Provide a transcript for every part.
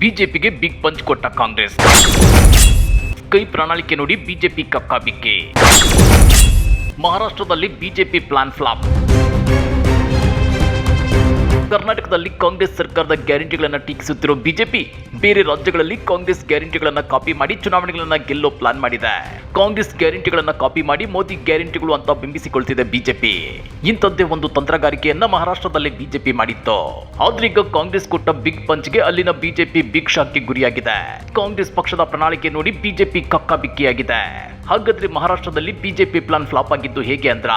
ಬಿಜೆಪಿಗೆ big punch ಕೊಟ್ಟ ಕಾಂಗ್ರೆಸ್. ಕೈ ಪ್ರಣಾಳಿಕೆ ನೋಡಿ ಬಿಜೆಪಿ ಕಕ್ಕಾಬಿಕ್ಕಿ ಮಹಾರಾಷ್ಟ್ರದಲ್ಲಿ ಬಿಜೆಪಿ ಪ್ಲಾನ್ ಫ್ಲಾಪ್ ಕರ್ನಾಟಕದಲ್ಲಿ ಕಾಂಗ್ರೆಸ್ ಸರ್ಕಾರದ ಗ್ಯಾರಂಟಿಗಳನ್ನು ಟೀಕಿಸುತ್ತಿರುವ ಬಿಜೆಪಿ, ಬೇರೆ ರಾಜ್ಯಗಳಲ್ಲಿ ಕಾಂಗ್ರೆಸ್ ಗ್ಯಾರಂಟಿಗಳನ್ನು ಕಾಪಿ ಮಾಡಿ ಚುನಾವಣೆಗಳನ್ನ ಗೆಲ್ಲೋ ಪ್ಲಾನ್ ಮಾಡಿದೆ. ಕಾಂಗ್ರೆಸ್ ಗ್ಯಾರಂಟಿಗಳನ್ನ ಕಾಪಿ ಮಾಡಿ ಮೋದಿ ಗ್ಯಾರಂಟಿಗಳು ಅಂತ ಬಿಂಬಿಸಿಕೊಳ್ತಿದೆ ಬಿಜೆಪಿ. ಇಂಥದ್ದೇ ಒಂದು ತಂತ್ರಗಾರಿಕೆಯನ್ನ ಮಹಾರಾಷ್ಟ್ರದಲ್ಲಿ ಬಿಜೆಪಿ ಮಾಡಿತ್ತು. ಆದ್ರೆ ಈಗ ಕಾಂಗ್ರೆಸ್ ಕೊಟ್ಟ ಬಿಗ್ ಪಂಚ್ಗೆ ಅಲ್ಲಿನ ಬಿಜೆಪಿ ಬಿಗ್ ಶಾಕ್ಗೆ ಗುರಿಯಾಗಿದೆ. ಕಾಂಗ್ರೆಸ್ ಪಕ್ಷದ ಪ್ರಣಾಳಿಕೆ ನೋಡಿ ಬಿಜೆಪಿ ಕಕ್ಕಾಬಿಕ್ಕಿಯಾಗಿದೆ ಹಾಗಾದ್ರೆ ಮಹಾರಾಷ್ಟ್ರದಲ್ಲಿ ಬಿಜೆಪಿ ಪ್ಲಾನ್ ಫ್ಲಾಪ್ ಆಗಿದ್ದು ಹೇಗೆ ಅಂದ್ರ?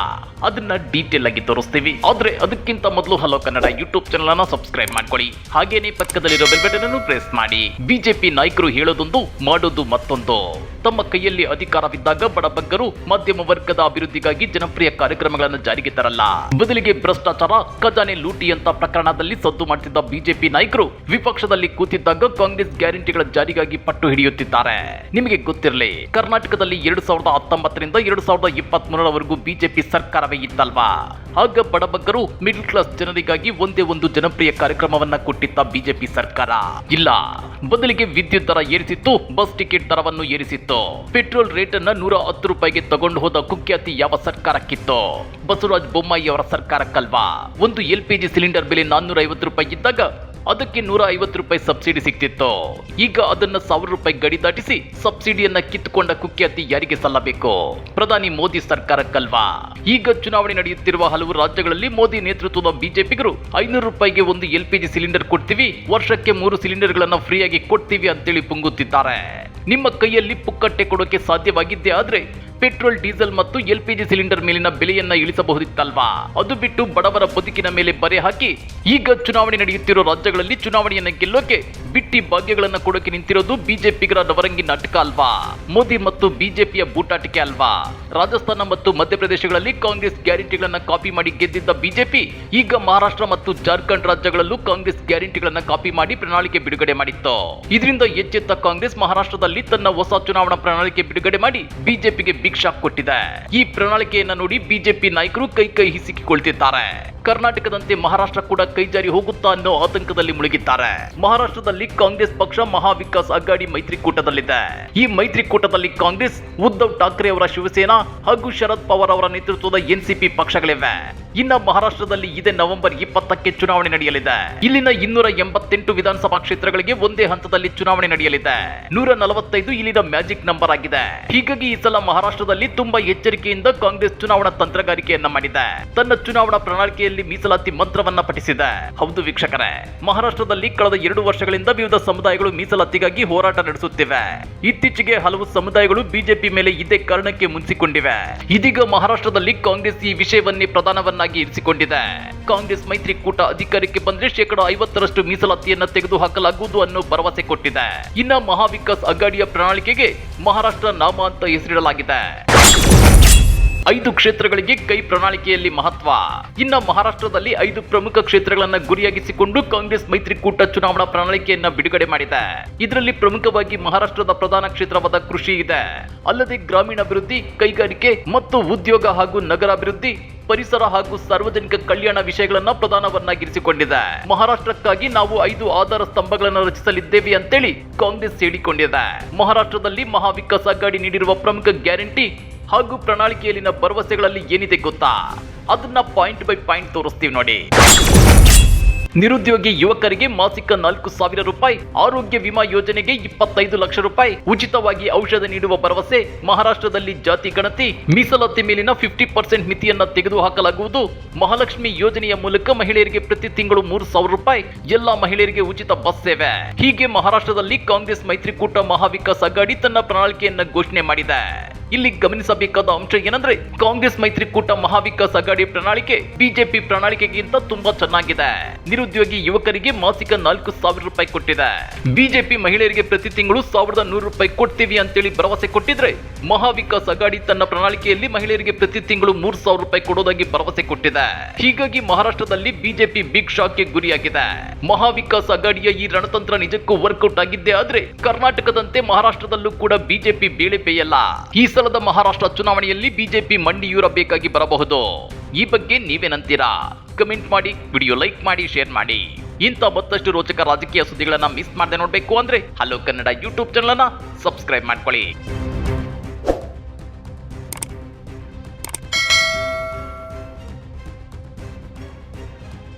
ಅದನ್ನ ಡೀಟೇಲ್ ಆಗಿ ತೋರಿಸ್ತೀವಿ. ಆದ್ರೆ ಅದಕ್ಕಿಂತ ಮೊದಲು ಹಲೋ ಕನ್ನಡ ಯೂಟ್ಯೂಬ್ ಚಾನಲ್ ಅನ್ನ ಸಬ್ಸ್ಕ್ರೈಬ್ ಮಾಡ್ಕೊಳ್ಳಿ. ಹಾಗೇನೆ ಪಕ್ಕದಲ್ಲಿರೋ ಬೆಲ್ ಬಟನ್ ಅನ್ನು ಪ್ರೆಸ್ ಮಾಡಿ. ಬಿಜೆಪಿ ನಾಯಕರು ಹೇಳೋದೊಂದು ಮಾಡೋದು ಮತ್ತೊಂದು. ತಮ್ಮ ಕೈಯಲ್ಲಿ ಅಧಿಕಾರವಿದ್ದಾಗ ಬಡಬಗ್ಗರು ಮಧ್ಯಮ ವರ್ಗದ ಅಭಿವೃದ್ಧಿಗಾಗಿ ಜನಪ್ರಿಯ ಕಾರ್ಯಕ್ರಮಗಳನ್ನು ಜಾರಿಗೆ ತರಲ್ಲ. ಬದಲಿಗೆ ಭ್ರಷ್ಟಾಚಾರ, ಖಜಾನೆ ಲೂಟಿಯಂತ ಪ್ರಕರಣದಲ್ಲಿ ಸದ್ದು ಮಾಡುತ್ತಿದ್ದ ಬಿಜೆಪಿ ನಾಯಕರು ವಿಪಕ್ಷದಲ್ಲಿ ಕೂತಿದ್ದಾಗ ಕಾಂಗ್ರೆಸ್ ಗ್ಯಾರಂಟಿಗಳ ಜಾರಿಗಾಗಿ ಪಟ್ಟು ಹಿಡಿಯುತ್ತಿದ್ದಾರೆ. ನಿಮಗೆ ಗೊತ್ತಿರಲಿ, ಕರ್ನಾಟಕದಲ್ಲಿ ಎರಡು ಸಾವಿರದ ಹತ್ತೊಂಬತ್ತರಿಂದ ಎರಡು ಸಾವಿರದ ಇಪ್ಪತ್ತ್ ಮೂರರವರೆಗೂ ಬಿಜೆಪಿ ಸರ್ಕಾರವೇ ಇತ್ತಲ್ವಾ? ಆಗ ಬಡಬಗ್ಗರು ಮಿಡಲ್ ಕ್ಲಾಸ್ ಜನರಿಗಾಗಿ ಒಂದೇ ಒಂದು ಜನಪ್ರಿಯ ಕಾರ್ಯಕ್ರಮವನ್ನ ಕೊಟ್ಟಿದ್ದ ಬಿಜೆಪಿ ಸರ್ಕಾರ. ಇಲ್ಲ, ಬದಲಿಗೆ ವಿದ್ಯುತ್ ದರ ಏರಿಸಿತ್ತು, ಬಸ್ ಟಿಕೆಟ್ ದರವನ್ನು ಏರಿಸಿತ್ತು. ಪೆಟ್ರೋಲ್ ರೇಟ್ ಅನ್ನ ನೂರ ಹತ್ತು ರೂಪಾಯಿಗೆ ತಗೊಂಡು ಹೋದ ಕುಖ್ಯಾತಿ ಯಾವ ಸರ್ಕಾರಕ್ಕಿತ್ತು? ಬಸವರಾಜ್ ಬೊಮ್ಮಾಯಿ ಅವರ ಸರ್ಕಾರಕ್ಕಲ್ವಾ? ಒಂದು ಎಲ್ ಪಿ ಜಿ ಸಿಲಿಂಡರ್ ಬೆಲೆ ನಾನ್ನೂರ ರೂಪಾಯಿ ಇದ್ದಾಗ ಅದಕ್ಕೆ ನೂರ ಐವತ್ತು ರೂಪಾಯಿ ಸಬ್ಸಿಡಿ ಸಿಕ್ತಿತ್ತು. ಈಗ ಅದನ್ನ ಸಾವಿರ ರೂಪಾಯಿ ಗಡಿ ದಾಟಿಸಿ ಸಬ್ಸಿಡಿಯನ್ನ ಕಿತ್ತುಕೊಂಡ ಕುಖ್ಯಾತಿ ಯಾರಿಗೆ ಸಲ್ಲಬೇಕು? ಪ್ರಧಾನಿ ಮೋದಿ ಸರ್ಕಾರಕ್ಕಲ್ವಾ? ಈಗ ಚುನಾವಣೆ ನಡೆಯುತ್ತಿರುವ ಹಲವು ರಾಜ್ಯಗಳಲ್ಲಿ ಮೋದಿ ನೇತೃತ್ವದ ಬಿಜೆಪಿಗರು ಐನೂರು ರೂಪಾಯಿಗೆ ಒಂದು ಎಲ್ ಪಿ ಸಿಲಿಂಡರ್ ಕೊಡ್ತೀವಿ, ವರ್ಷಕ್ಕೆ ಮೂರು ಸಿಲಿಂಡರ್ಗಳನ್ನ ಫ್ರೀಯಾಗಿ ಕೊಡ್ತೀವಿ ಅಂತೇಳಿ ಪುಂಗುತ್ತಿದ್ದಾರೆ. ನಿಮ್ಮ ಕೈಯಲ್ಲಿ ಪುಕ್ಕಟ್ಟೆ ಕೊಡೋಕೆ ಸಾಧ್ಯವಾಗಿದ್ದೇ ಆದ್ರೆ ಪೆಟ್ರೋಲ್, ಡೀಸೆಲ್ ಮತ್ತು ಎಲ್ ಪಿ ಜಿ ಸಿಲಿಂಡರ್ ಮೇಲಿನ ಬೆಲೆಯನ್ನ ಇಳಿಸಬಹುದಿತ್ತಲ್ವಾ? ಅದು ಬಿಟ್ಟು ಬಡವರ ಬದುಕಿನ ಮೇಲೆ ಬರೆ ಹಾಕಿ ಈಗ ಚುನಾವಣೆ ನಡೆಯುತ್ತಿರುವ ರಾಜ್ಯಗಳಲ್ಲಿ ಚುನಾವಣೆಯನ್ನು ಗೆಲ್ಲೋಕೆ ಬಿಟ್ಟಿ ಭಾಗ್ಯಗಳನ್ನ ಕೊಡೋಕೆ ನಿಂತಿರೋದು ಬಿಜೆಪಿಗರ ನವರಂಗಿ ನಾಟಕ ಅಲ್ವಾ? ಮೋದಿ ಮತ್ತು ಬಿಜೆಪಿಯ ಬೂಟಾಟಿಕೆ ಅಲ್ವಾ? ರಾಜಸ್ಥಾನ ಮತ್ತು ಮಧ್ಯಪ್ರದೇಶಗಳಲ್ಲಿ ಕಾಂಗ್ರೆಸ್ ಗ್ಯಾರಂಟಿಗಳನ್ನ ಕಾಪಿ ಮಾಡಿ ಗೆದ್ದಿದ್ದ ಬಿಜೆಪಿ, ಈಗ ಮಹಾರಾಷ್ಟ್ರ ಮತ್ತು ಜಾರ್ಖಂಡ್ ರಾಜ್ಯಗಳಲ್ಲೂ ಕಾಂಗ್ರೆಸ್ ಗ್ಯಾರಂಟಿಗಳನ್ನ ಕಾಪಿ ಮಾಡಿ ಪ್ರಣಾಳಿಕೆ ಬಿಡುಗಡೆ ಮಾಡಿತ್ತು. ಇದರಿಂದ ಎಚ್ಚೆತ್ತ ಕಾಂಗ್ರೆಸ್ ಮಹಾರಾಷ್ಟ್ರದಲ್ಲಿ ತನ್ನ ಹೊಸ ಚುನಾವಣಾ ಪ್ರಣಾಳಿಕೆ ಬಿಡುಗಡೆ ಮಾಡಿ ಬಿಜೆಪಿಗೆ ಬಿಗ್ ಶಾಕ್ ಕೊಟ್ಟಿದೆ. ಈ ಪ್ರಣಾಳಿಕೆಯನ್ನ ನೋಡಿ ಬಿಜೆಪಿ ನಾಯಕರು ಕೈ ಕೈ ಹಿಸಿಕಿಕೊಳ್ತಿದ್ದಾರೆ. ಕರ್ನಾಟಕದಂತೆ ಮಹಾರಾಷ್ಟ್ರ ಕೂಡ ಕೈಜಾರಿ ಹೋಗುತ್ತಾ ಅನ್ನೋ ಆತಂಕದಲ್ಲಿ ಮುಳುಗಿದ್ದಾರೆ. ಮಹಾರಾಷ್ಟ್ರದಲ್ಲಿ ಕಾಂಗ್ರೆಸ್ ಪಕ್ಷ ಮಹಾವಿಕಾಸ್ ಅಘಾಡಿ ಮೈತ್ರಿಕೂಟದಲ್ಲಿದೆ. ಈ ಮೈತ್ರಿಕೂಟದಲ್ಲಿ ಕಾಂಗ್ರೆಸ್ ಉದ್ಧವ್ ಠಾಕ್ರೆ ಅವರ ಶಿವಸೇನಾ ಹಾಗೂ ಶರದ್ ಪವಾರ್ ಅವರ ನೇತೃತ್ವದ ಎನ್ಸಿಪಿ ಪಕ್ಷಗಳಿವೆ. ಇನ್ನ ಮಹಾರಾಷ್ಟ್ರದಲ್ಲಿ ಇದೇ ನವೆಂಬರ್ ಇಪ್ಪತ್ತಕ್ಕೆ ಚುನಾವಣೆ ನಡೆಯಲಿದೆ. ಇಲ್ಲಿನ ಇನ್ನೂರ ಎಂಬತ್ತೆಂಟು ವಿಧಾನಸಭಾ ಕ್ಷೇತ್ರಗಳಿಗೆ ಒಂದೇ ಹಂತದಲ್ಲಿ ಚುನಾವಣೆ ನಡೆಯಲಿದೆ. ನೂರ ನಲವತ್ತೈದು ಇಲ್ಲಿನ ಮ್ಯಾಜಿಕ್ ನಂಬರ್ ಆಗಿದೆ. ಹೀಗಾಗಿ ಈ ಸಲ ಮಹಾರಾಷ್ಟ್ರದಲ್ಲಿ ತುಂಬಾ ಎಚ್ಚರಿಕೆಯಿಂದ ಕಾಂಗ್ರೆಸ್ ಚುನಾವಣಾ ತಂತ್ರಗಾರಿಕೆಯನ್ನ ಮಾಡಿದೆ. ತನ್ನ ಚುನಾವಣಾ ಪ್ರಣಾಳಿಕೆಯಲ್ಲಿ ಮೀಸಲಾತಿ ಮಂತ್ರವನ್ನ ಪಠಿಸಿದೆ. ಹೌದು ವೀಕ್ಷಕರೇ, ಮಹಾರಾಷ್ಟ್ರದಲ್ಲಿ ಕಳೆದ ಎರಡು ವರ್ಷಗಳಿಂದ ವಿವಿಧ ಸಮುದಾಯಗಳು ಮೀಸಲಾತಿಗಾಗಿ ಹೋರಾಟ ನಡೆಸುತ್ತಿವೆ. ಇತ್ತೀಚೆಗೆ ಹಲವು ಸಮುದಾಯಗಳು ಬಿಜೆಪಿ ಮೇಲೆ ಇದೇ ಕಾರಣಕ್ಕೆ ಮುನಿಸಿಕೊಂಡಿವೆ. ಇದೀಗ ಮಹಾರಾಷ್ಟ್ರದಲ್ಲಿ ಕಾಂಗ್ರೆಸ್ ಈ ವಿಷಯವನ್ನೇ ಪ್ರಧಾನವನ್ನಾಗಿ ಇರಿಸಿಕೊಂಡಿದೆ. ಕಾಂಗ್ರೆಸ್ ಮೈತ್ರಿಕೂಟ ಅಧಿಕಾರಕ್ಕೆ ಬಂದ್ರೆ ಶೇಕಡ ಐವತ್ತರಷ್ಟು ಮೀಸಲಾತಿಯನ್ನ ತೆಗೆದು ಹಾಕಲಾಗುವುದು ಅನ್ನೋ ಭರವಸೆ ಕೊಟ್ಟಿದೆ. ಇನ್ನ ಮಹಾವಿಕಾಸ್ ಅಗಾಡಿಯ ಪ್ರಣಾಳಿಕೆಗೆ ಮಹಾರಾಷ್ಟ್ರ ನಾಮ ಅಂತ ಹೆಸರಿಡಲಾಗಿದೆ. ಐದು ಕ್ಷೇತ್ರಗಳಿಗೆ ಕೈ ಪ್ರಣಾಳಿಕೆಯಲ್ಲಿ ಮಹತ್ವ. ಇನ್ನ ಮಹಾರಾಷ್ಟ್ರದಲ್ಲಿ ಐದು ಪ್ರಮುಖ ಕ್ಷೇತ್ರಗಳನ್ನ ಗುರಿಯಾಗಿಸಿಕೊಂಡು ಕಾಂಗ್ರೆಸ್ ಮೈತ್ರಿಕೂಟ ಚುನಾವಣಾ ಪ್ರಣಾಳಿಕೆಯನ್ನ ಬಿಡುಗಡೆ ಮಾಡಿದೆ. ಇದರಲ್ಲಿ ಪ್ರಮುಖವಾಗಿ ಮಹಾರಾಷ್ಟ್ರದ ಪ್ರಧಾನ ಕ್ಷೇತ್ರವಾದ ಕೃಷಿ ಇದೆ. ಅಲ್ಲದೆ ಗ್ರಾಮೀಣಾಭಿವೃದ್ಧಿ, ಕೈಗಾರಿಕೆ ಮತ್ತು ಉದ್ಯೋಗ ಹಾಗೂ ನಗರಾಭಿವೃದ್ಧಿ, ಪರಿಸರ ಹಾಗೂ ಸಾರ್ವಜನಿಕ ಕಲ್ಯಾಣ ವಿಷಯಗಳನ್ನ ಪ್ರಧಾನವನ್ನಾಗಿರಿಸಿಕೊಂಡಿದೆ. ಮಹಾರಾಷ್ಟ್ರಕ್ಕಾಗಿ ನಾವು ಐದು ಆಧಾರ ಸ್ತಂಭಗಳನ್ನು ರಚಿಸಲಿದ್ದೇವೆ ಅಂತೇಳಿ ಕಾಂಗ್ರೆಸ್ ಹೇಳಿಕೊಂಡಿದೆ. ಮಹಾರಾಷ್ಟ್ರದಲ್ಲಿ ಮಹಾವಿಕಾಸ್ ಅಘಾಡಿ ನೀಡಿರುವ ಪ್ರಮುಖ ಗ್ಯಾರಂಟಿ ಹಾಗೂ ಪ್ರಣಾಳಿಕೆಯಲ್ಲಿನ ಭರವಸೆಗಳಲ್ಲಿ ಏನಿದೆ ಗೊತ್ತಾ? ಅದನ್ನ ಪಾಯಿಂಟ್ ಬೈ ಪಾಯಿಂಟ್ ತೋರಿಸ್ತೀವಿ ನೋಡಿ. ನಿರುದ್ಯೋಗಿ ಯುವಕರಿಗೆ ಮಾಸಿಕ ನಾಲ್ಕು ಸಾವಿರ ರೂಪಾಯಿ, ಆರೋಗ್ಯ ವಿಮಾ ಯೋಜನೆಗೆ ಇಪ್ಪತ್ತೈದು ಲಕ್ಷ ರೂಪಾಯಿ, ಉಚಿತವಾಗಿ ಔಷಧ ನೀಡುವ ಭರವಸೆ, ಮಹಾರಾಷ್ಟ್ರದಲ್ಲಿ ಜಾತಿ ಗಣತಿ, ಮೀಸಲಾತಿ ಮೇಲಿನ ಫಿಫ್ಟಿ ಪರ್ಸೆಂಟ್ ಮಿತಿಯನ್ನ ತೆಗೆದುಹಾಕಲಾಗುವುದು. ಮಹಾಲಕ್ಷ್ಮಿ ಯೋಜನೆಯ ಮೂಲಕ ಮಹಿಳೆಯರಿಗೆ ಪ್ರತಿ ತಿಂಗಳು ಮೂರು ಸಾವಿರ ರೂಪಾಯಿ, ಎಲ್ಲಾ ಮಹಿಳೆಯರಿಗೆ ಉಚಿತ ಬಸ್ ಸೇವೆ. ಹೀಗೆ ಮಹಾರಾಷ್ಟ್ರದಲ್ಲಿ ಕಾಂಗ್ರೆಸ್ ಮೈತ್ರಿಕೂಟ ಮಹಾವಿಕಾಸ್ ಅಘಾಡಿ ತನ್ನ ಪ್ರಣಾಳಿಕೆಯನ್ನ ಘೋಷಣೆ ಮಾಡಿದೆ. ಇಲ್ಲಿ ಗಮನಿಸಬೇಕಾದ ಅಂಶ ಏನಂದ್ರೆ ಕಾಂಗ್ರೆಸ್ ಮೈತ್ರಿಕೂಟ ಮಹಾವಿಕಾಸ್ ಅಗಾಡಿ ಪ್ರಣಾಳಿಕೆ, ಬಿಜೆಪಿ ಪ್ರಣಾಳಿಕೆಗಿಂತ ತುಂಬಾ ಚೆನ್ನಾಗಿದೆ. ನಿರುದ್ಯೋಗಿ ಯುವಕರಿಗೆ ಮಾಸಿಕ ನಾಲ್ಕು ಸಾವಿರ ರೂಪಾಯಿ ಕೊಟ್ಟಿದೆ. ಬಿಜೆಪಿ ಮಹಿಳೆಯರಿಗೆ ಪ್ರತಿ ತಿಂಗಳು ಸಾವಿರದ ನೂರು ರೂಪಾಯಿ ಕೊಡ್ತೀವಿ ಅಂತೇಳಿ ಭರವಸೆ ಕೊಟ್ಟಿದ್ರೆ ಮಹಾವಿಕಾಸ್ ಅಗಾಡಿ ತನ್ನ ಪ್ರಣಾಳಿಕೆಯಲ್ಲಿ ಮಹಿಳೆಯರಿಗೆ ಪ್ರತಿ ತಿಂಗಳು ಮೂರು ಸಾವಿರ ರೂಪಾಯಿ ಕೊಡೋದಾಗಿ ಭರವಸೆ ಕೊಟ್ಟಿದೆ. ಹೀಗಾಗಿ ಮಹಾರಾಷ್ಟ್ರದಲ್ಲಿ ಬಿಜೆಪಿ ಬಿಗ್ ಶಾಕ್ಗೆ ಗುರಿಯಾಗಿದೆ. ಮಹಾವಿಕಾಸ್ ಅಗಾಡಿಯ ಈ ರಣತಂತ್ರ ನಿಜಕ್ಕೂ ವರ್ಕೌಟ್ ಆಗಿದ್ದೆ ಆದ್ರೆ ಕರ್ನಾಟಕದಂತೆ ಮಹಾರಾಷ್ಟ್ರದಲ್ಲೂ ಕೂಡ ಬಿಜೆಪಿ ಬೇಳೆ ಬೇಯಲ್ಲ ಈ ಸಲದ ಮಹಾರಾಷ್ಟ್ರ ಚುನಾವಣೆಯಲ್ಲಿ ಬಿಜೆಪಿ ಮಂಡಿಯೂರಬೇಕಾಗಿ ಬರಬಹುದು. ಈ ಬಗ್ಗೆ ನೀವೇನಂತೀರಾ ಕಮೆಂಟ್ ಮಾಡಿ, ವಿಡಿಯೋ ಲೈಕ್ ಮಾಡಿ, ಶೇರ್ ಮಾಡಿ. ಇಂಥ ಮತ್ತಷ್ಟು ರೋಚಕ ರಾಜಕೀಯ ಸುದ್ದಿಗಳನ್ನ ಮಿಸ್ ಮಾಡದೆ ನೋಡಬೇಕು ಅಂದ್ರೆ ಹಲೋ ಕನ್ನಡ ಯೂಟ್ಯೂಬ್ ಚಾನಲ್ ಅನ್ನ ಸಬ್ಸ್ಕ್ರೈಬ್ ಮಾಡ್ಕೊಳ್ಳಿ.